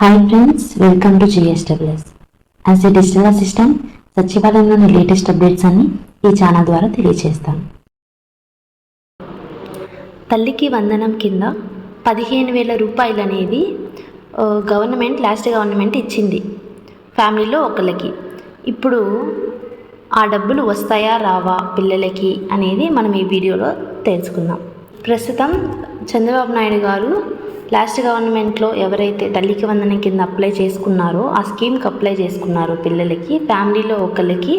Hi friends welcome to GSWS as a digital assistant సచివాలయంలోని latest updates అన్ని ఈ channel ద్వారా తెలియజేస్తాను తల్లికి వందనం కింద పదిహేను వేల రూపాయలు అనేది గవర్నమెంట్ లాస్ట్ గవర్నమెంట్ ఇచ్చింది. ఫ్యామిలీలో ఒకళ్ళకి. ఇప్పుడు ఆ డబ్బులు వస్తాయా రావా పిల్లలకి అనేది మనం ఈ వీడియోలో తెలుసుకుందాం. ప్రస్తుతం చంద్రబాబు నాయుడు గారు లాస్ట్ గవర్నమెంట్లో ఎవరైతే తల్లికి వందనం కింద అప్లై చేసుకున్నారో ఆ స్కీమ్కి అప్లై చేసుకున్నారో పిల్లలకి. ఫ్యామిలీలో ఒకరికి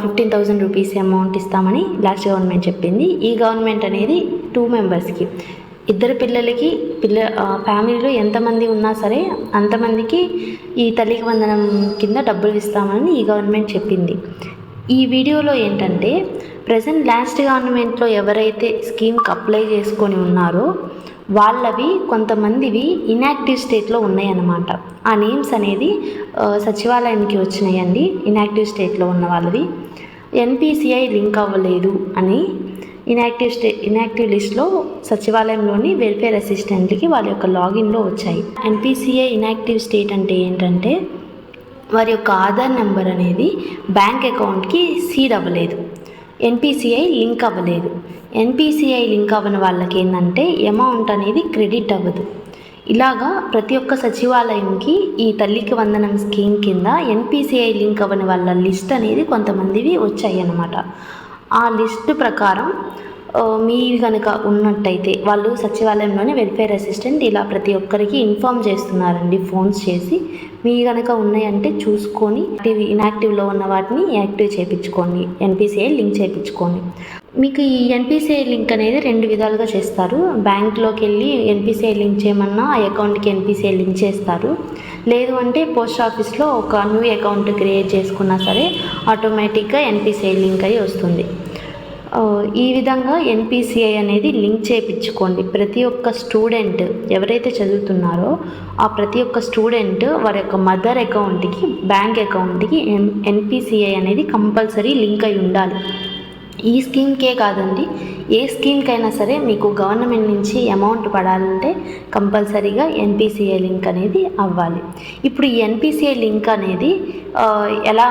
ఫిఫ్టీన్ థౌజండ్ రూపీస్ అమౌంట్ ఇస్తామని లాస్ట్ గవర్నమెంట్ చెప్పింది. ఈ గవర్నమెంట్ అనేది టూ మెంబర్స్కి ఇద్దరు పిల్లలకి పిల్ల ఫ్యామిలీలో ఎంతమంది ఉన్నా సరే అంతమందికి ఈ తల్లికి వందనం కింద డబ్బులు ఇస్తామని ఈ గవర్నమెంట్ చెప్పింది. ఈ వీడియోలో ఏంటంటే ప్రజెంట్ లాస్ట్ గవర్నమెంట్లో ఎవరైతే స్కీమ్కి అప్లై చేసుకొని ఉన్నారో వాళ్ళవి కొంతమందివి ఇన్యాక్టివ్ స్టేట్లో ఉన్నాయన్నమాట. ఆ నేమ్స్ అనేది సచివాలయానికి వచ్చినాయండి ఇన్యాక్టివ్ స్టేట్లో ఉన్న వాళ్ళవి. ఎన్పిసిఐ లింక్ అవ్వలేదు అని ఇన్యాక్టివ్ స్టే ఇన్యాక్టివ్ లిస్ట్లో సచివాలయంలోని వెల్ఫేర్ అసిస్టెంట్కి వాళ్ళ యొక్క లాగిన్లో వచ్చాయి. ఎన్పిసిఐ ఇన్యాక్టివ్ స్టేట్ అంటే ఏంటంటే వారి యొక్క ఆధార్ నెంబర్ అనేది బ్యాంక్ అకౌంట్కి సీడ్ అవ్వలేదు. ఎన్పిసిఐ లింక్ అవ్వలేదు. ఎన్పిసిఐ లింక్ అవ్వని వాళ్ళకి ఏంటంటే అమౌంట్ అనేది క్రెడిట్ అవ్వదు. ఇలాగా ప్రతి ఒక్క సచివాలయంకి ఈ తల్లికి వందనం స్కీమ్ కింద ఎన్పిసిఐ లింక్ అవ్వని వాళ్ళ లిస్ట్ అనేది కొంతమందివి వచ్చాయి అన్నమాట ఆ లిస్ట్ ప్రకారం మీవి కనుక ఉన్నట్టయితే వాళ్ళు సచివాలయంలోనే వెల్ఫేర్ అసిస్టెంట్ ఇలా ప్రతి ఒక్కరికి ఇన్ఫామ్ చేస్తున్నారండి ఫోన్స్ చేసి. మీ కనుక ఉన్నాయంటే చూసుకొని యాక్టివ్ ఇన్యాక్టివ్లో ఉన్న వాటిని యాక్టివ్ చేయించుకోండి ఎన్పిసిఐ లింక్ చేయించుకోండి మీకు ఈ ఎన్పిసిఐ లింక్ అనేది రెండు విధాలుగా చేస్తారు. బ్యాంక్లోకి వెళ్ళి ఎన్పిసిఐ లింక్ చేయమన్నా ఆ అకౌంట్కి ఎన్పిసిఐ లింక్ చేస్తారు. లేదు అంటే పోస్ట్ ఆఫీస్లో ఒక న్యూ అకౌంట్ క్రియేట్ చేసుకున్నా సరే ఆటోమేటిక్గా ఎన్పిసిఐ లింక్ అయి వస్తుంది. ఈ విధంగా ఎన్పిసిఐ అనేది లింక్ చేయించుకోండి. ప్రతి ఒక్క స్టూడెంట్ ఎవరైతే చదువుతున్నారో ఆ ప్రతి ఒక్క స్టూడెంట్ వారి యొక్క మదర్ అకౌంట్కి బ్యాంక్ అకౌంట్కి ఎన్ ఎన్పిసిఐ అనేది కంపల్సరీ లింక్ అయి ఉండాలి. ఈ స్కీమ్కే కాదండి ఏ స్కీమ్కైనా సరే మీకు గవర్నమెంట్ నుంచి అమౌంట్ పడాలంటే కంపల్సరీగా ఎన్పిసిఐ లింక్ అనేది అవ్వాలి. ఇప్పుడు ఈ ఎన్పిసిఐ లింక్ అనేది ఎలా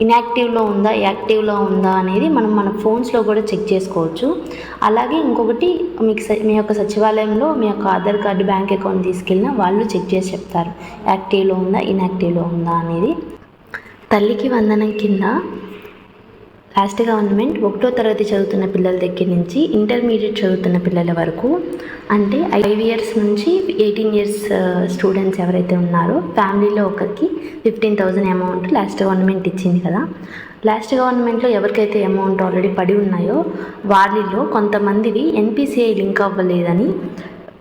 ఇన్యాక్టివ్లో ఉందా యాక్టివ్లో ఉందా అనేది మనం మన ఫోన్స్లో కూడా చెక్ చేసుకోవచ్చు. అలాగే ఇంకొకటి మీకు స- మీ యొక్క సచివాలయంలో మీ యొక్క ఆధార్ కార్డు బ్యాంక్ అకౌంట్ తీసుకెళ్ళినా వాళ్ళు చెక్ చేసి చెప్తారు. యాక్టివ్లో ఉందా ఇన్యాక్టివ్లో ఉందా అనేది. తల్లికి వందనం కింద లాస్ట్ గవర్నమెంట్ ఒకటో తరగతి చదువుతున్న పిల్లల దగ్గర నుంచి ఇంటర్మీడియట్ చదువుతున్న పిల్లల వరకు అంటే ఫైవ్ ఇయర్స్ నుంచి ఎయిటీన్ ఇయర్స్ స్టూడెంట్స్ ఎవరైతే ఉన్నారో ఫ్యామిలీలో ఒకరికి fifteen thousand amount last government ఇచ్చింది కదా. లాస్ట్ గవర్నమెంట్లో ఎవరికైతే అమౌంట్ ఆల్రెడీ పడి ఉన్నాయో వారిలో కొంతమందివి ఎన్పిసిఐ లింక్ అవ్వలేదని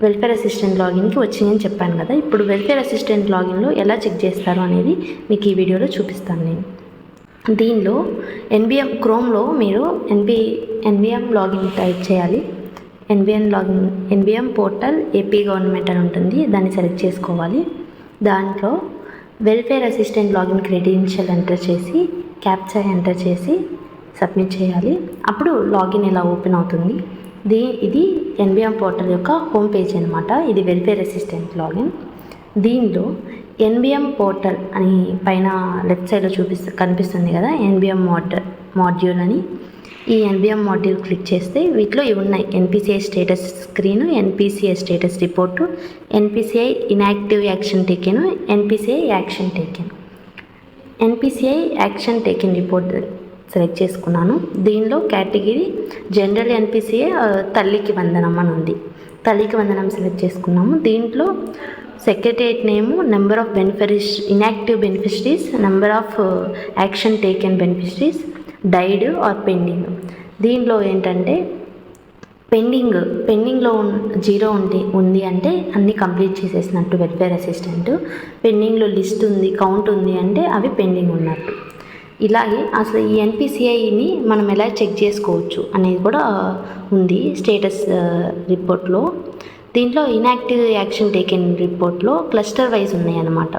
వెల్ఫేర్ అసిస్టెంట్ లాగిన్కి వచ్చిందని చెప్పాను కదా. ఇప్పుడు వెల్ఫేర్ అసిస్టెంట్ లాగిన్లో ఎలా చెక్ చేస్తారు అనేది మీకు ఈ వీడియోలో చూపిస్తాను నేను. దీనిలో ఎన్బిఎం క్రోమ్లో మీరు ఎన్బి ఎన్బిఎం లాగిన్ టైప్ చేయాలి. NBM login NBM portal AP government అని ఉంటుంది. దాన్ని సెలెక్ట్ చేసుకోవాలి. దాంట్లో welfare assistant login credential enter చేసి క్యాప్చర్ ఎంటర్ చేసి సబ్మిట్ చేయాలి. అప్పుడు లాగిన్ ఇలా ఓపెన్ అవుతుంది? దీ ఇది ఎన్బిఎం పోర్టల్ యొక్క హోమ్ పేజ్ అనమాట ఇది వెల్ఫేర్ అసిస్టెంట్ లాగిన్ దీనిలో ఎన్బిఎం పోర్టల్ అని పైన లెఫ్ట్ సైడ్లో చూపిస్తు కనిపిస్తుంది కదా ఎన్బిఎం మోడల్ మాడ్యూల్ అని. ఈ ఎన్బిఎం మాడ్యూల్ క్లిక్ చేస్తే వీటిలో ఇవి ఉన్నాయి. NPCI status screen NPCI status report NPCI inactive action taken NPCI action taken. NPCI action taken report select చేసుకున్నాను. దీనిలో కేటగిరీ జనరల్ ఎన్పిసిఐ తల్లికి వందనం అని ఉంది. తల్లికి వందనం సెలెక్ట్ చేసుకున్నాము. దీంట్లో secretariat name number of beneficiaries inactive beneficiaries number of action taken beneficiaries died or pending దీనిలో ఏంటంటే పెండింగ్ పెండింగ్లో జీరో ఉంది ఉంది అంటే అన్నీ కంప్లీట్ చేసేసినట్టు వెల్ఫేర్ అసిస్టెంట్ పెండింగ్లో లిస్ట్ ఉంది కౌంట్ ఉంది అంటే అవి పెండింగ్ ఉన్నట్టు ఇలాగే అసలు ఈ ఎన్పిసిఐని మనం ఎలా చెక్ చేసుకోవచ్చు అనేది కూడా ఉంది స్టేటస్ రిపోర్ట్లో దీంట్లో ఇన్యాక్టివ్ యాక్షన్ టేకెన్ రిపోర్ట్లో క్లస్టర్ వైజ్ ఉన్నాయన్నమాట.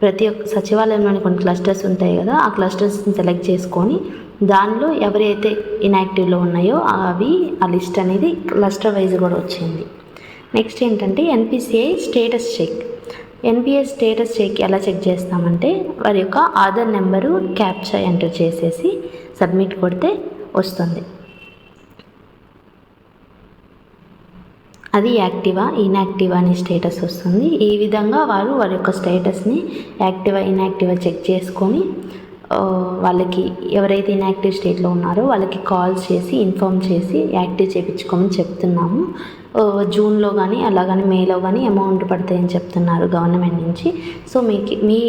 ప్రతి ఒక్క సచివాలయంలోని కొన్ని క్లస్టర్స్ ఉంటాయి కదా ఆ క్లస్టర్స్ని సెలెక్ట్ చేసుకొని దానిలో ఎవరైతే ఇన్యాక్టివ్లో ఉన్నాయో అవి ఆ లిస్ట్ అనేది క్లస్టర్ వైజ్ కూడా వచ్చింది. నెక్స్ట్ ఏంటంటే NPCI status check NPS status check ఎలా చెక్ చేస్తామంటే వారి యొక్క ఆధార్ నెంబరు క్యాప్చా ఎంటర్ చేసేసి సబ్మిట్ కొడితే వస్తుంది. అది యాక్టివా ఇన్యాక్టివా అనే స్టేటస్ వస్తుంది. ఈ విధంగా వారు వారి యొక్క స్టేటస్ని యాక్టివా ఇన్యాక్టివా చెక్ చేసుకొని వాళ్ళకి ఎవరైతే ఇన్యాక్టివ్ స్టేట్లో ఉన్నారో వాళ్ళకి కాల్స్ చేసి ఇన్ఫామ్ చేసి యాక్టివ్ చేయించుకోమని చెప్తున్నాము. జూన్లో కానీ అలా కానీ మేలో కానీ అమౌంట్ పడతాయని చెప్తున్నారు గవర్నమెంట్ నుంచి. సో మీకు మీ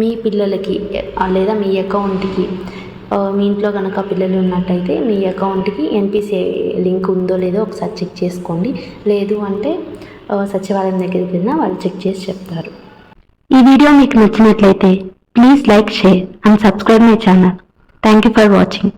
మీ పిల్లలకి లేదా మీ అకౌంట్కి మీ ఇంట్లో కనుక పిల్లలు ఉన్నట్టయితే మీ అకౌంట్కి ఎన్పిసిఐ లింక్ ఉందో లేదో ఒకసారి చెక్ చేసుకోండి. లేదు అంటే సచివాలయం దగ్గరికి వెళ్ళినా వాళ్ళు చెక్ చేసి చెప్తారు. ఈ వీడియో మీకు నచ్చినట్లయితే please like share and subscribe my channel. Thank you for watching